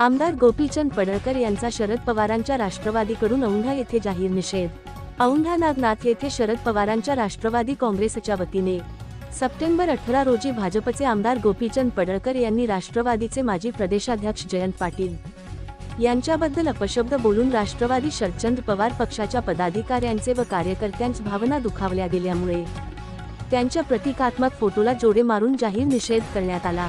आमदार गोपीचंद पडळकर यांचा शरद पवारांच्या राष्ट्रवादीकडून औंढा येथे जाहीर निषेध. औंढा नागनाथ येथे शरद पवारांच्या राष्ट्रवादी काँग्रेसच्या वतीने. सप्टेंबर अठरा रोजी भाजपचे आमदार गोपीचंद पडळकर यांनी राष्ट्रवादीचे माजी प्रदेशाध्यक्ष जयंत पाटील यांच्याबद्दल अपशब्द बोलून राष्ट्रवादी शरदचंद्र पवार पक्षाच्या पदाधिकाऱ्यांचे व कार्यकर्त्यांच भावना दुखावल्या गेल्यामुळे त्यांच्या प्रतिकात्मक फोटोला जोडे मारून जाहीर निषेध करण्यात आला.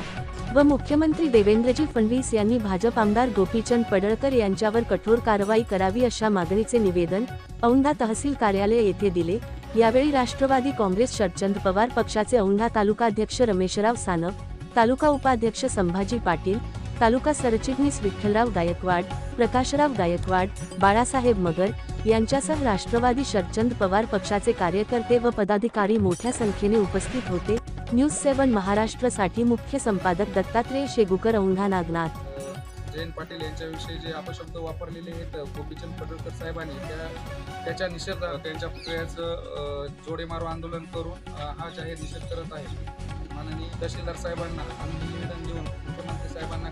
व मुख्यमंत्री देवेंद्रजी फडणवीस यांनी भाजप आमदार गोपीचंद पडळकर यांच्यावर कठोर कारवाई करावी अशा मागणीचे निवेदन औंढा तहसील कार्यालय येथे दिले. यावेळी राष्ट्रवादी काँग्रेस शरचंद पवार पक्षाचे औंढा तालुकाध्यक्ष रमेशराव सानप तालुका उपाध्यक्ष संभाजी पाटील तालुका सरचिटणीस विठ्ठलराव गायकवाड प्रकाशराव गायकवाड बाळासाहेब मगर यांच्यासह राष्ट्रवादी शरचंद पवार पक्षाचे कार्यकर्ते व पदाधिकारी मोठ्या संख्येने उपस्थित होते. न्यूज सेवन महाराष्ट्रसाठी मुख्य संपादक दत्तात्रेय शेगुकर औंढा नागनाथ जयंत पाटील यांच्याविषयी जे अपशब्द वापरलेले आहेत गोपीचंद पडळकर साहेबांनी त्या त्याच्या निषेध त्यांच्या पुतळ्याचं जोडे मारो आंदोलन करून हा जाहीर निषेध करत आहे. माननीय तहसीलदार साहेबांना आम्ही निवेदन देऊन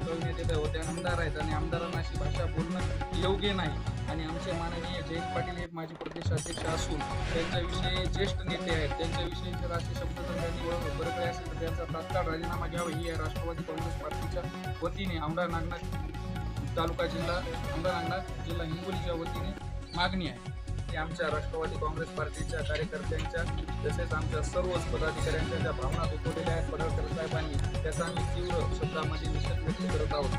कळून येते तर होते आमदार आहेत आणि आमदारांना अशी भाषा बोलणं योग्य नाही. आणि आमचे माननीय जयंत पाटील हे माजी प्रदेश अध्यक्ष असून त्यांच्याविषयी ज्येष्ठ नेते आहेत. त्यांच्याविषयी जर असे शब्द जर त्यांनी व- बरोबर असेल तर त्यांचा तात्काळ राजीनामा घ्यावा. ही राष्ट्रवादी काँग्रेस पार्टीच्या वतीने आमदार नागनाथ तालुका जिल्हा आमदार नागनाथ जिल्हा हिंगोलीच्या वतीने मागणी आहे. की आमच्या राष्ट्रवादी काँग्रेस पार्टीच्या कार्यकर्त्यांच्या तसेच आमच्या सर्वच पदाधिकाऱ्यांच्या ज्या भावना दुखवलेल्या आहेत पडळकर साहेबांनी त्याचा आम्ही तीव्र शब्दामध्ये निषेध व्यक्त करत आहोत.